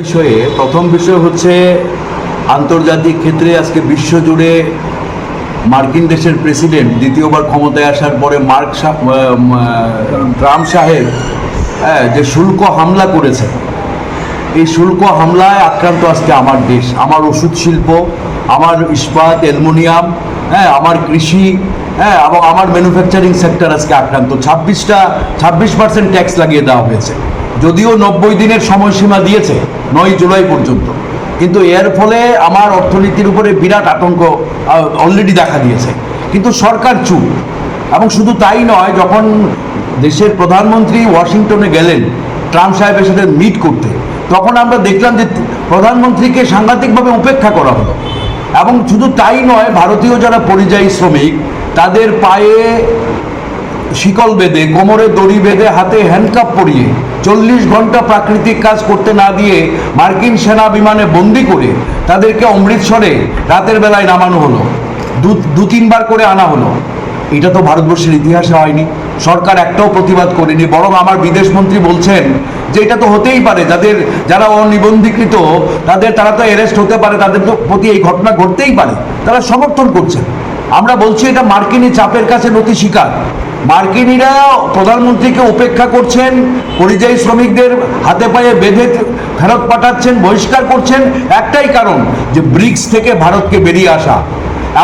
বিষয়ে প্রথম বিষয় হচ্ছে আন্তর্জাতিক ক্ষেত্রে আজকে বিশ্বজুড়ে মার্কিন দেশের প্রেসিডেন্ট দ্বিতীয়বার ক্ষমতায় আসার পরে মার্ক ট্রাম্প সাহেব হ্যাঁ, যে শুল্ক হামলা করেছে এই শুল্ক হামলায় আক্রান্ত আজকে আমার দেশ আমার ওষুধ শিল্প আমার ইস্পাত অ্যালুমিনিয়াম হ্যাঁ আমার কৃষি হ্যাঁ এবং আমার ম্যানুফ্যাকচারিং সেক্টর আজকে আক্রান্ত। ছাব্বিশটা ছাব্বিশ পার্সেন্ট ট্যাক্স লাগিয়ে দেওয়া হয়েছে। যদিও নব্বই দিনের সময়সীমা দিয়েছে, নয় জুলাই পর্যন্ত। কিন্তু এর ফলে আমার অর্থনীতির উপরে বিরাট আতঙ্ক অলরেডি দেখা দিয়েছে। কিন্তু সরকার চুপ। এবং শুধু তাই নয়, যখন দেশের প্রধানমন্ত্রী ওয়াশিংটনে গেলেন, ট্রাম্প সাহেবের সাথে মিট করতে, তখন আমরা দেখলাম যে প্রধানমন্ত্রীকে সাংঘাতিকভাবে উপেক্ষা করা হলো। এবং শুধু তাই নয়, ভারতীয় যারা পরিযায়ী শ্রমিক, তাদের পায়ে শিকল বেঁধে, কোমরে দড়ি বেঁধে হাতে হ্যান্ডকাপ পরিয়ে, চল্লিশ ঘণ্টা প্রাকৃতিক কাজ করতে না দিয়ে মার্কিন সেনা বিমানে বন্দি করে তাদেরকে অমৃতসরে রাতের বেলায় নামানো হলো। দু তিনবার করে আনা হলো। এটা তো ভারতবর্ষের ইতিহাসে হয়নি। সরকার একটাও প্রতিবাদ করেনি। বরং আমার বিদেশমন্ত্রী বলছেন যে এটা তো হতেই পারে। যাদের, যারা অনিবন্ধীকৃত, তাদের, তারা তো অ্যারেস্ট হতে পারে। তাদের তো প্রতি এই ঘটনা ঘটতেই পারে। তারা সমর্থন করছেন। আমরা বলছি এটা মার্কিনী চাপের কাছে নতি স্বীকার। মার্কিনীরা প্রধানমন্ত্রীকে উপেক্ষা করছেন, পরিযায়ী শ্রমিকদের হাতে পায়ে বেঁধে ফেরত পাঠাচ্ছেন, বহিষ্কার করছেন। একটাই কারণ, যে ব্রিক্স থেকে ভারতকে বেরিয়ে আসা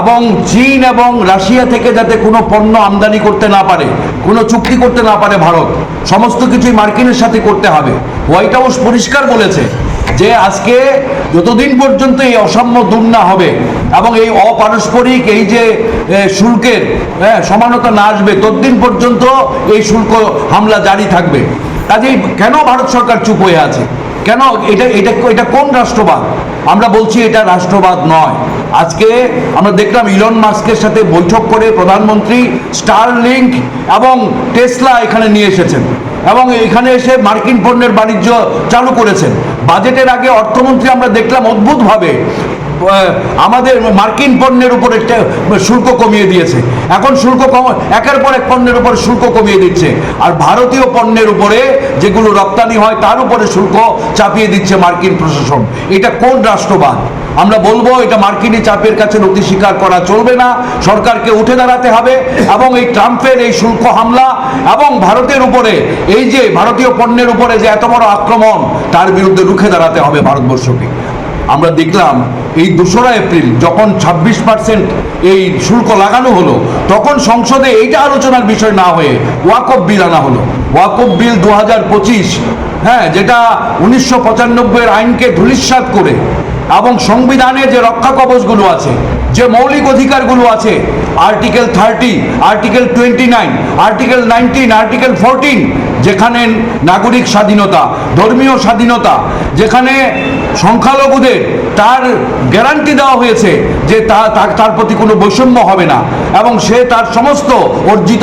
এবং চীন এবং রাশিয়া থেকে যাতে কোনো পণ্য আমদানি করতে না পারে, কোনো চুক্তি করতে না পারে ভারত, সমস্ত কিছুই মার্কিনের সাথে করতে হবে। হোয়াইট হাউস পরিষ্কার বলেছে যে আজকে যতদিন পর্যন্ত এই অসাম্য দূর না হবে এবং এই অপারস্পরিক, এই যে শুল্কের সমানতা না আসবে, ততদিন পর্যন্ত এই শুল্ক হামলা জারি থাকবে। কাজেই কেন ভারত সরকার চুপ হয়ে আছে? কেন এটা এটা এটা কোন রাষ্ট্রবাদ? আমরা বলছি এটা রাষ্ট্রবাদ নয়। আজকে আমরা দেখলাম ইলন মাস্কের সাথে বৈঠক করে প্রধানমন্ত্রী স্টার লিঙ্ক এবং টেসলা এখানে নিয়ে এসেছেন এবং এখানে এসে মার্কিন পণ্যের বাণিজ্য চালু করেছেন। বাজেটের আগে অর্থমন্ত্রী আমরা দেখলাম অদ্ভুতভাবে আমাদের মার্কিন পণ্যের উপর একটা শুল্ক কমিয়ে দিয়েছে। এখন শুল্ক কম, একের পর এক পণ্যের উপর শুল্ক কমিয়ে দিচ্ছে। আর ভারতীয় পণ্যের উপরে যেগুলো রপ্তানি হয়, তার উপরে শুল্ক চাপিয়ে দিচ্ছে মার্কিন প্রশাসন। এটা কোন রাষ্ট্রবাদ? আমরা বলব, এটা মার্কিনী চাপের কাছে নথি স্বীকার করা চলবে না। সরকারকে উঠে দাঁড়াতে হবে এবং এই ট্রাম্পের এই শুল্ক হামলা এবং ভারতের উপরে এই যে ভারতীয় পণ্যের উপরে যে এত বড় আক্রমণ, তার বিরুদ্ধে রুখে দাঁড়াতে হবে ভারতবর্ষকে। আমরা দেখলাম এই দোসরা এপ্রিল যখন ছাব্বিশ পার্সেন্ট এই শুল্ক লাগানো হলো, তখন সংসদে এইটা আলোচনার বিষয় না হয়ে ওয়াকফ বিল আনা হলো। ওয়াকফ বিল দু হাজার পঁচিশ হ্যাঁ যেটা উনিশশো পঁচানব্বইয়ের আইনকে ধূলিসাৎ করে এবং সংবিধানে যে রক্ষা কবচগুলো আছে, যে মৌলিক অধিকারগুলো আছে article thirty article twenty nine article nineteen article fourteen যেখানে নাগরিক স্বাধীনতা, ধর্মীয় স্বাধীনতা, যেখানে সংখ্যালঘুদের তার গ্যারান্টি দেওয়া হয়েছে যে তার প্রতি কোনো বৈষম্য হবে না, এবং সে তার সমস্ত অর্জিত